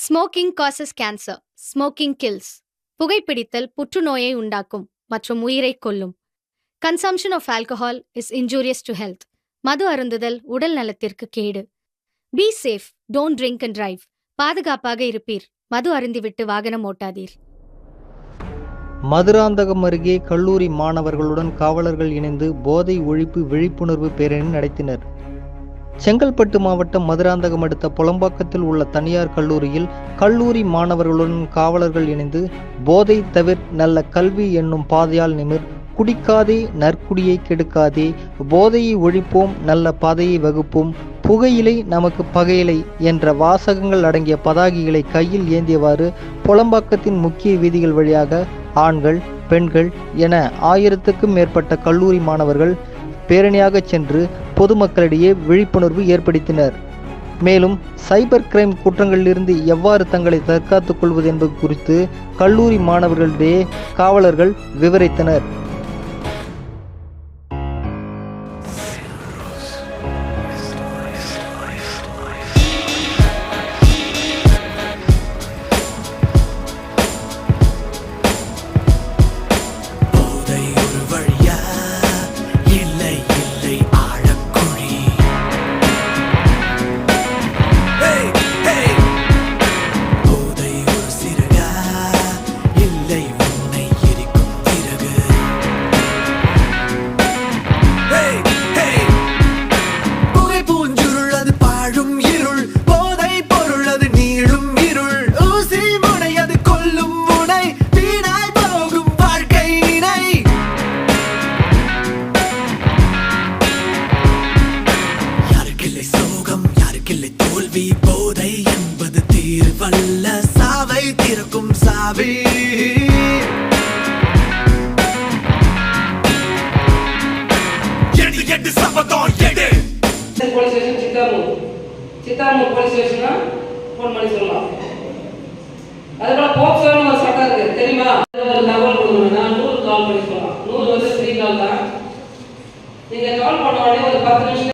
Smoking causes cancer smoking kills புகைப்பிடித்தல் புற்றுநோயை உண்டாக்கும் மற்றும் உயிரை கொல்லும். Consumption of alcohol is injurious to health மது அருந்துதல் உடல் நலத்திற்கு கேடு. Be safe don't drink and drive பாதுகாப்பாக இருப்பீர். மது அருந்திவிட்டு வாகனம் ஓட்டாதீர். மதுராந்தகம் அருகே கல்லூரி மாணவர்களுடன் காவலர்கள் இணைந்து போதை ஒழிப்பு விழிப்புணர்வு பேரணி நடத்தினர். செங்கல்பட்டு மாவட்டம் மதுராந்தகம் அடுத்த புலம்பாக்கத்தில் உள்ள தனியார் கல்லூரியில் கல்லூரி மாணவர்களுடன் காவலர்கள் இணைந்து போதை தவிர நல்ல கல்வி என்னும் பாதையால் நிமிர் குடிக்காதே நற்குடியை கெடுக்காதே போதையை ஒழிப்போம் நல்ல பாதையை வகுப்போம் புகையிலை நமக்கு பகையிலை என்ற வாசகங்கள் அடங்கிய பதாகைகளை கையில் ஏந்தியவாறு புலம்பாக்கத்தின் முக்கிய வீதிகள் வழியாக ஆண்கள் பெண்கள் என ஆயிரத்துக்கும் மேற்பட்ட கல்லூரி மாணவர்கள் பேரணியாக சென்று பொதுமக்களிடையே விழிப்புணர்வு ஏற்படுத்தினர். மேலும் சைபர் கிரைம் குற்றங்களிலிருந்து எவ்வாறு தங்களை தற்காத்துக் கொள்வது என்பது குறித்து கல்லூரி மாணவர்களிடையே காவலர்கள் விவரித்தனர். எட்டு சபதம் எடு police station Chithamur. Chithamur police ஸ்டேஷனா phone பண்ணி சொல்லலாம். அதுபோல் போக்சோன்னு ஒரு இருக்கு. தெரியுமா? தகவல் கொடுக்கணும்னா நூறு கால் பண்ணி சொல்லலாம். நூறு வந்து ஃப்ரீ தான். நீங்கள் கால் பண்ண உடனே ஒரு பத்து நிமிஷம்